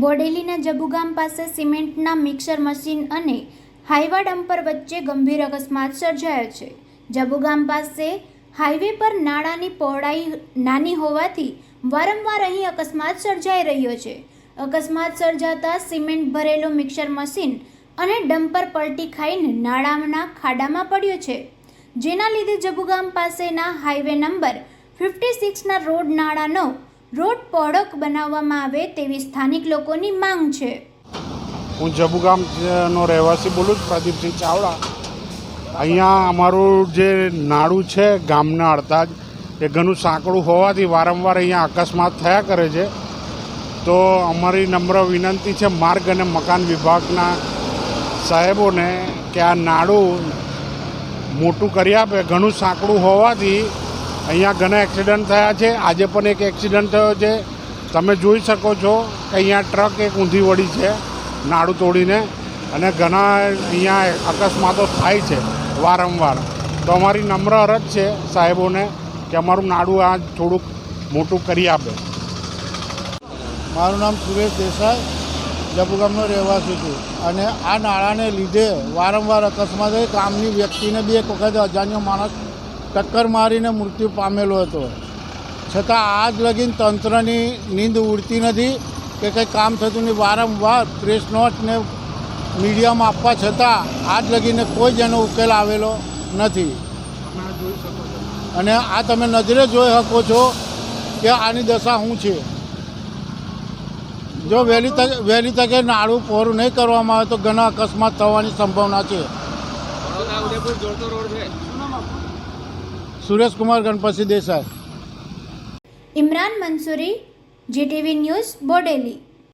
બોડેલીના જબુગામ પાસે સિમેન્ટના mixer machine અને Hyva dumper વચ્ચે ગંભીર અકસ્માત સર્જાયો છે. જબુગામ પાસે હાઈવે પર નાળાની પહોળાઈ નાની હોવાથી વારંવાર અહીં અકસ્માત સર્જાઈ રહ્યો છે. અકસ્માત સર્જાતા સિમેન્ટ ભરેલું મિક્સર મશીન અને ડમ્પર પલટી ખાઈને નાળાના ખાડામાં પડ્યો છે. જેના લીધે જબુગામ પાસેના હાઈવે નંબર ફિફ્ટી સિક્સના રોડ નાળાનો રોડ પહોળક બનાવવામાં આવે તેવી સ્થાનિક લોકોની માંગ છે. હું જબુગામ નો રહેવાસી બોલું છું, પ્રદીપસિંહ ચાવડા. અહીંયા અમારું જે નાળું છે, ગામના અડતા જ, એ ઘણું સાંકડું હોવાથી વારંવાર અહીંયા અકસ્માત થયા કરે છે. તો અમારી નમ્ર વિનંતી છે, માર્ગ અને મકાન વિભાગના સાહેબોને કે આ નાળું મોટું કરી આપે. ઘણું સાંકડું હોવાથી અહીંયા ઘણા એક્સિડન્ટ થયા છે. આજે પણ એક એક્સિડન્ટ થયો છે. તમે જોઈ શકો છો કે અહીંયા ટ્રક એક ઊંધી વળી છે નાડું તોડીને. અને ઘણા અહીંયા અકસ્માતો થાય છે વારંવાર. તો અમારી નમ્ર અરજ છે સાહેબોને કે અમારું નાડું આ થોડુંક મોટું કરી આપે. મારું નામ સુરેશ દેસાઈ જબુગામનો રહેવાસી છું. અને આ નાળાને લીધે વારંવાર અકસ્માત કામની વ્યક્તિને બી એક વખત અજાણ્યો માણસ ટક્કર મારીને મૃત્યુ પામેલો હતો. છતાં આજ લગીન તંત્રની નીંદ ઉડતી નથી કે કંઈ કામ થતું નહીં વારંવાર પ્રેસ નોટ ને મીડિયામાં આપવા છતાં આજ લગીને કોઈ જ એનો ઉકેલ આવેલો નથી. અને આ તમે નજરે જોઈ શકો છો કે આની દશા શું છે. જો વહેલી તકે વહેલી તકે નાળું પહોળું નહીં કરવામાં આવે તો ઘણા અકસ્માત થવાની સંભાવના છે. Sureshkumar Ganpati Desai. Imran Mansuri GTV news Bodeli.